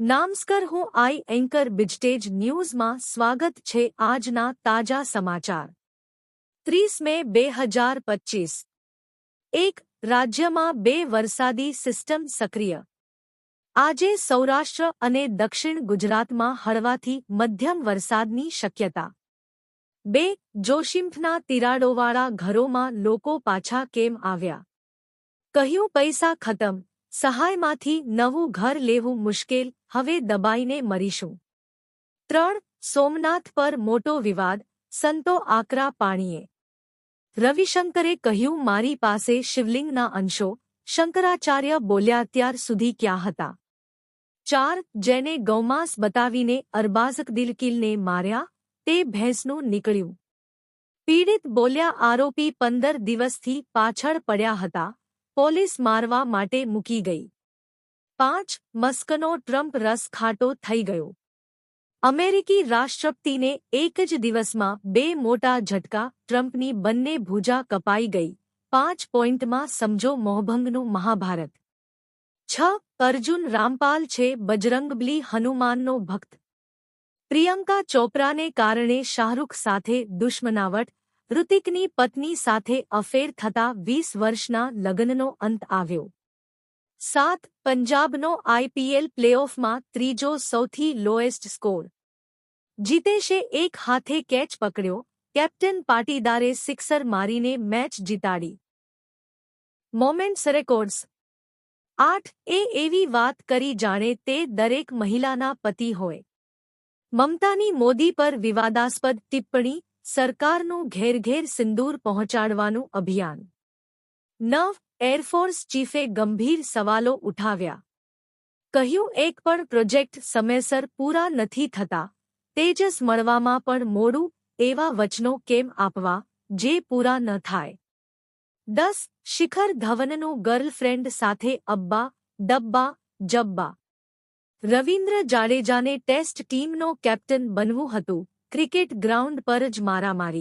નામસ્કર હું આઈ એન્કર બિજટેજ ન્યૂઝમાં સ્વાગત છે આજના તાજા સમાચાર ત્રીસ મે બે હજાર પચીસ એક રાજ્યમાં બે વરસાદી સિસ્ટમ સક્રિય આજે સૌરાષ્ટ્ર અને દક્ષિણ ગુજરાતમાં હળવાથી મધ્યમ વરસાદની શક્યતા બે જોશીમઠના તિરાડોવાળા ઘરોમાં લોકો પાછા કેમ આવ્યા કહ્યું પૈસા ખતમ સહાયમાંથી નવું ઘર લેવું મુશ્કેલ, હવે દબાઈને મરીશું. ત્રણ, સોમનાથ પર મોટો વિવાદ, સંતો આકરા પાણીએ. રવિશંકરે કહ્યું, મારી પાસે શિવલિંગના અંશો, શંકરાચાર્ય બોલ્યા ત્યાર સુધી ક્યાં હતા? ચાર, જેને ગૌમાંસ બતાવીને અરબાઝક દિલકીલને માર્યા, તે ભેંસનું નીકળ્યું. પીડિત બોલ્યા આરોપી પંદર દિવસથી પાછળ પડ્યા હતા પોલીસ મારવા માટે મૂકી ગઈ પાંચ મસ્કનો ટ્રમ્પ રસ ખાટો થઈ ગયો અમેરિકી રાષ્ટ્રપતિને એક જ દિવસમાં બે મોટા ઝટકા ટ્રમ્પની બંને ભૂજા કપાઈ ગઈ પાંચ પોઈન્ટમાં સમજો મોહભંગનું મહાભારત છ અર્જુન રામપાલ છે બજરંગબલી હનુમાનનો ભક્ત પ્રિયંકા ચોપરાને કારણે શાહરૂખ સાથે દુશ્મનાવટ ઋતિકની પત્ની સાથે અફેર થતા વીસ વર્ષના લગ્નનો અંત આવ્યો. સાત પંજાબનો આઈપીએલ પ્લેઓફમાં ત્રીજો સૌથી લોએસ્ટ સ્કોર. જીતેશે એક હાથે કેચ પકડ્યો, કેપ્ટન પાટીદારે સિક્સર મારીને મેચ જીતાડી. Moments records. આઠ એ એવી વાત કરી જાણે તે દરેક મહિલાના પતિ હોય. મમતાની મોદી પર વિવાદાસ્પદ ટિપ્પણી સરકારનું ઘેર ઘેર સિંદૂર પહોંચાડવાનું અભિયાન. નવ એરફોર્સ ચીફે ગંભીર સવાલો ઉઠાવ્યા. કહ્યું, એક પણ પ્રોજેક્ટ સમયસર પૂરા નથી થતા. તેજસ મળવામાં પણ મોડું, એવા વચનો કેમ આપવા? જે પૂરા ન થાય. દસ, શિખર ધવનનું ગર્લફ્રેન્ડ સાથે અબ્બા, ડબ્બા, જબ્બા. રવિન્દ્ર જાડેજાને ટેસ્ટ ટીમનો કેપ્ટન બનવું હતું. ક્રિકેટ ગ્રાઉન્ડ પર જ મારામારી.